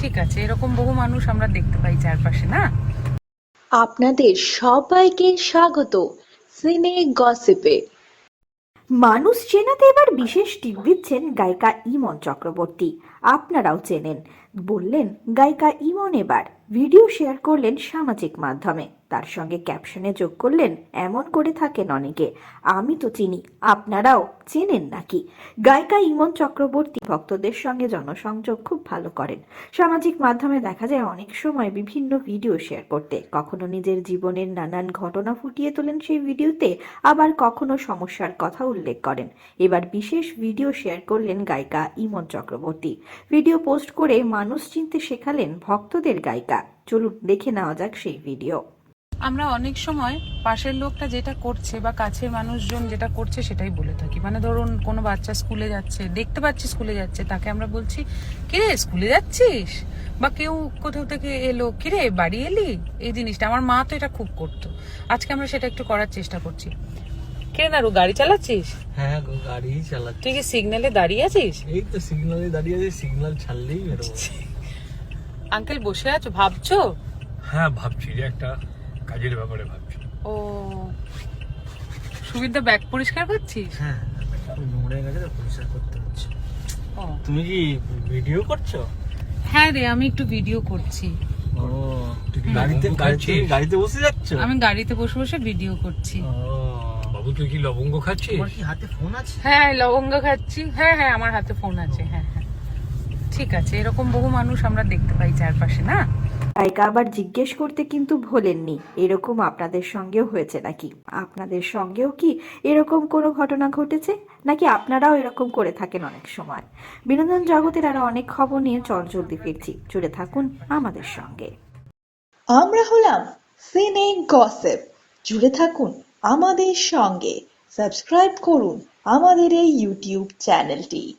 ঠিক আছে এরকম বহু মানুষ আমরা দেখতে পাই চারপাশে না? আপনাদের সবাইকে স্বাগত সিনে গসিপে। মানুষ চেনাতে এবার বিশেষ টিপ দিচ্ছেন গায়িকা ইমন চক্রবর্তী। আপনারাও চেনেন। বললেন গায়িকা ইমন এবার ভিডিও শেয়ার করলেন সামাজিক মাধ্যমে। তার সঙ্গে ক্যাপশনে যোগ করলেন, এমন করে থাকেন অনেকে। আমি তো চিনি, আপনারাও চেনেন নাকি? গায়িকা ইমন চক্রবর্তী ভক্তদের সঙ্গে জনসংযোগ খুব ভালো করেন। সামাজিক মাধ্যমে দেখা যায় অনেক সময় বিভিন্ন ভিডিও শেয়ার করতে। কখনো নিজের জীবনের নানান ঘটনা ফুটিয়ে তোলেন সেই ভিডিওতে আবার কখনো সমস্যার কথা উল্লেখ করেন। এবার বিশেষ ভিডিও শেয়ার করলেন গায়িকা ইমন চক্রবর্তী। ভিডিও পোস্ট করে মানুষ চিনতে শেখালেন ভক্তদের গায়িকা। চলুন দেখে নেওয়া যাক সেই ভিডিও আমরা অনেক সময় পাশের লোকটা যেটা করছে বা কাছের মানুষজন যেটা করছে সেটাই বলে থাকি। মানে ধরুন কোনো বাচ্চা স্কুলে যাচ্ছে দেখতে পাচ্ছি স্কুলে যাচ্ছে তাকে আমরা বলছি কিরে স্কুলে যাচ্ছিস? বা কেউ কোথাও থেকে এলো কিরে বাড়ি এলি? এই জিনিসটা। আমার মা তো এটা খুব করতো। আজকে আমরা সেটা একটু করার চেষ্টা করছি। কিরে নারু গাড়ি চালাচ্ছিস? হ্যাঁ গো গাড়ি চালাচ্ছি। তুই কি সিগন্যালে দাঁড়িয়ে আছিস? এই তো সিগনালে দাঁড়িয়ে আছে সিগন্যাল ছাড়লেই বেরোবো। আঙ্কেল বসে আছো ভাবছ? হ্যাঁ ভাবছি যে একটা কাজের ব্যাপারে ভাবছি। ও সুবিধা ব্যাগ পরিষ্কার করছিস? হ্যাঁ নোংরা হয়ে গেছে তো পরিষ্কার করতে হচ্ছে। ও। তুমি কি ভিডিও করছ? হ্যাঁ রে আমি একটু ভিডিও করছি। ও গাড়িতে গাড়িতে গাড়িতে বসে যাচ্ছ? আমি গাড়িতে বসে বসে ভিডিও করছি। বাবু তুই কি লবঙ্গ খাচ্ছিস? তোমার কি হাতে ফোন আছে? হ্যাঁ লবঙ্গ খাচ্ছি। হ্যাঁ হ্যাঁ আমার হাতে ফোন আছে। হ্যাঁ হ্যাঁ। ঠিক আছে এরকম বহু মানুষ আমরা দেখতে পাই চারপাশে না? গায়িকা আবার জিজ্ঞেস করতে কিন্তু ভোলেননি এরকম আপনাদের সঙ্গেও হয়েছে নাকি? আপনাদের সঙ্গেও কি এরকম কোনো ঘটনা ঘটেছে? নাকি আপনারাও এরকম করে থাকেন অনেক সময়? বিনোদন জগতের আরও অনেক খবর নিয়ে চটজলদি ফিরছি জুড়ে থাকুন আমাদের সঙ্গে। আমরা হলাম সিনে গসেপ জুড়ে থাকুন আমাদের সঙ্গে। সাবস্ক্রাইব করুন আমাদের এই ইউটিউব চ্যানেলটি